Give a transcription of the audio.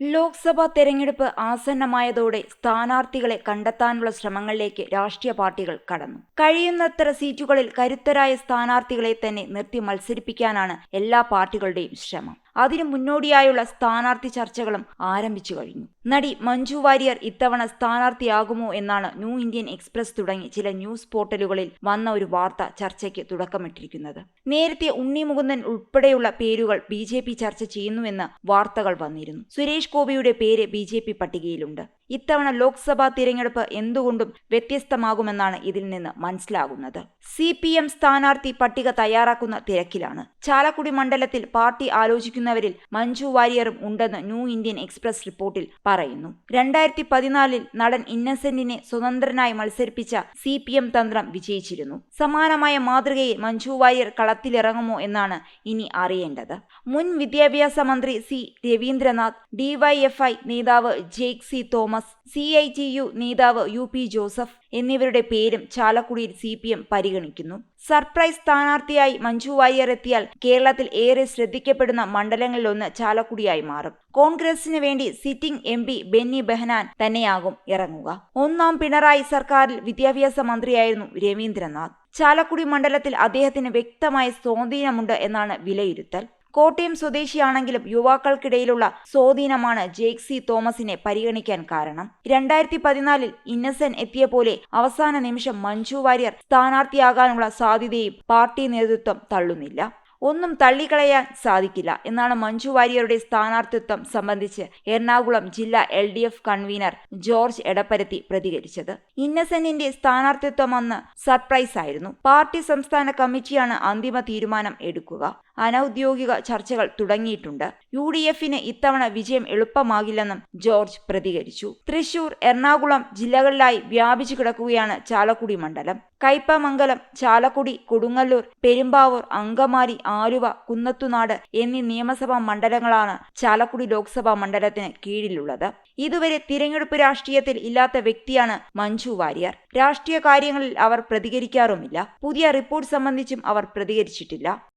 ലോക്സഭാ തെരഞ്ഞെടുപ്പ് ആസന്നമായതോടെ സ്ഥാനാർത്ഥികളെ കണ്ടെത്താനുള്ള ശ്രമങ്ങളിലേക്ക് രാഷ്ട്രീയ പാർട്ടികൾ കടന്നു. കഴിയുന്നത്ര സീറ്റുകളിൽ കരുത്തരായ സ്ഥാനാർത്ഥികളെ തന്നെ നിർത്തി മത്സരിപ്പിക്കാനാണ് എല്ലാ പാർട്ടികളുടെയും ശ്രമം. അതിനു മുന്നോടിയായുള്ള സ്ഥാനാർത്ഥി ചർച്ചകളും ആരംഭിച്ചു കഴിഞ്ഞു. നടി മഞ്ജു വാര്യർ ഇത്തവണ സ്ഥാനാർത്ഥിയാകുമോ എന്നാണ് ന്യൂ ഇന്ത്യൻ എക്സ്പ്രസ് തുടങ്ങി ചില ന്യൂസ് പോർട്ടലുകളിൽ വന്ന ഒരു വാർത്ത ചർച്ചയ്ക്ക് തുടക്കമിട്ടിരിക്കുന്നത്. നേരത്തെ ഉണ്ണി മുകുന്ദൻ ഉൾപ്പെടെയുള്ള പേരുകൾ ബി ചർച്ച ചെയ്യുന്നുവെന്ന് വാർത്തകൾ വന്നിരുന്നു. സുരേഷ് ഗോപിയുടെ പേര് ബി പട്ടികയിലുണ്ട്. ഇത്തവണ ലോക്സഭാ തിരഞ്ഞെടുപ്പ് എന്തുകൊണ്ടും വ്യത്യസ്തമാകുമെന്നാണ് ഇതിൽ നിന്ന് മനസ്സിലാകുന്നത്. സി പി എം സ്ഥാനാർത്ഥി പട്ടിക തയ്യാറാക്കുന്ന തിരക്കിലാണ്. ചാലക്കുടി മണ്ഡലത്തിൽ പാർട്ടി ആലോചിക്കുന്നവരിൽ മഞ്ജു വാര്യറും ഉണ്ടെന്ന് ന്യൂ ഇന്ത്യൻ എക്സ്പ്രസ് റിപ്പോർട്ടിൽ പറയുന്നു. രണ്ടായിരത്തി പതിനാലിൽ നടൻ ഇന്നസെന്റിനെ സ്വതന്ത്രനായി മത്സരിപ്പിച്ച സി പി എം തന്ത്രം വിജയിച്ചിരുന്നു. സമാനമായ മാതൃകയിൽ മഞ്ജു വാര്യർ കളത്തിലിറങ്ങുമോ എന്നാണ് ഇനി അറിയേണ്ടത്. മുൻ വിദ്യാഭ്യാസ മന്ത്രി സി രവീന്ദ്രനാഥ് ഡിവൈഎഫ്ഐ നേതാവ് Jaik C Thomas C I T U നേതാവ് യു പി ജോസഫ് എന്നിവരുടെ പേരും ചാലക്കുടിയിൽ സി പി എം പരിഗണിക്കുന്നു. സർപ്രൈസ് സ്ഥാനാർത്ഥിയായി മഞ്ജു വാര്യർ എത്തിയാൽ കേരളത്തിൽ ഏറെ ശ്രദ്ധിക്കപ്പെടുന്ന മണ്ഡലങ്ങളിലൊന്ന് ചാലക്കുടിയായി മാറും. കോൺഗ്രസിന് വേണ്ടി sitting M P Benny Behanan തന്നെയാകും ഇറങ്ങുക. ഒന്നാം പിണറായി സർക്കാരിൽ വിദ്യാഭ്യാസ മന്ത്രിയായിരുന്നു രവീന്ദ്രനാഥ്. ചാലക്കുടി മണ്ഡലത്തിൽ അദ്ദേഹത്തിന് വ്യക്തമായ സ്വാധീനമുണ്ട് എന്നാണ് വിലയിരുത്തൽ. കോട്ടയം സ്വദേശിയാണെങ്കിലും യുവാക്കൾക്കിടയിലുള്ള സ്വാധീനമാണ് ജേക്സി തോമസിനെ പരിഗണിക്കാൻ കാരണം. രണ്ടായിരത്തി പതിനാലിൽ ഇന്നസെന്റ് എത്തിയ പോലെ അവസാന നിമിഷം മഞ്ജു വാര്യർ സ്ഥാനാർത്ഥിയാകാനുള്ള സാധ്യതയും പാർട്ടി നേതൃത്വം തള്ളുന്നില്ല. ഒന്നും തള്ളിക്കളയാൻ സാധിക്കില്ല എന്നാണ് മഞ്ജു വാര്യരുടെ സ്ഥാനാർത്ഥിത്വം സംബന്ധിച്ച് എറണാകുളം ജില്ലാ L D F convener George Edaparathi പ്രതികരിച്ചത്. ഇന്നസെന്റിന്റെ സ്ഥാനാർത്ഥിത്വം അന്ന് സർപ്രൈസ് ആയിരുന്നു. പാർട്ടി സംസ്ഥാന കമ്മിറ്റിയാണ് അന്തിമ തീരുമാനം എടുക്കുക. അനൌദ്യോഗിക ചർച്ചകൾ തുടങ്ങിയിട്ടുണ്ട്. യു ഡി എഫിന് ഇത്തവണ വിജയം എളുപ്പമാകില്ലെന്നും ജോർജ് പ്രതികരിച്ചു. തൃശൂർ എറണാകുളം ജില്ലകളിലായി വ്യാപിച്ചു കിടക്കുകയാണ് ചാലക്കുടി മണ്ഡലം. കയ്പമംഗലം ചാലക്കുടി കൊടുങ്ങല്ലൂർ പെരുമ്പാവൂർ അങ്കമാലി ആലുവ കുന്നത്തുനാട് എന്നീ നിയമസഭാ മണ്ഡലങ്ങളാണ് ചാലക്കുടി ലോക്സഭാ മണ്ഡലത്തിന് കീഴിലുള്ളത്. ഇതുവരെ തിരഞ്ഞെടുപ്പ് രാഷ്ട്രീയത്തിൽ ഇല്ലാത്ത വ്യക്തിയാണ് മഞ്ജു വാര്യർ. രാഷ്ട്രീയ കാര്യങ്ങളിൽ അവർ പ്രതികരിക്കാറുമില്ല. പുതിയ റിപ്പോർട്ട് സംബന്ധിച്ചും അവർ പ്രതികരിച്ചിട്ടില്ല.